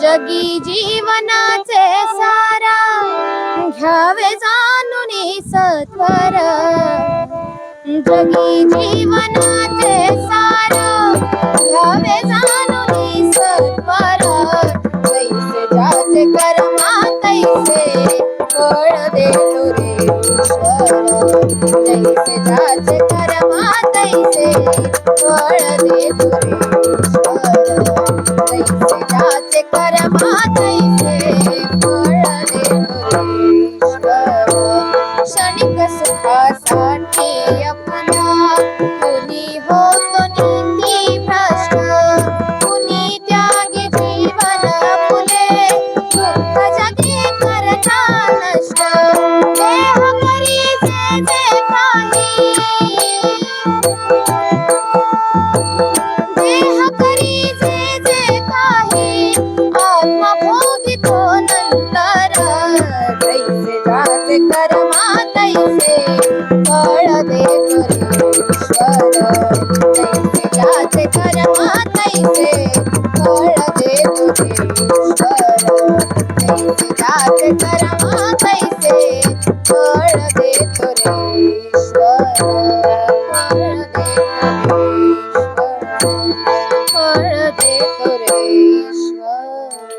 जगी जीवनाचे सारा, घ्यावे जाणून सत्वर। जगी जीवनाचे सारा, घ्यावे जाणून सत्वर। तैसे ज्याचे कर्मा, तैसे फळ देतो रे ईश्वर। जैसे ज्याचे कर्मा, तैसे फळ देतो रे ईश्वर जैसे ज्याचे कर्मा तैसे फळ देतो रे ईश्वर क्षणिक से कर दे तुझे जात करमा कैसे कर दे तुरे कर दे कर दे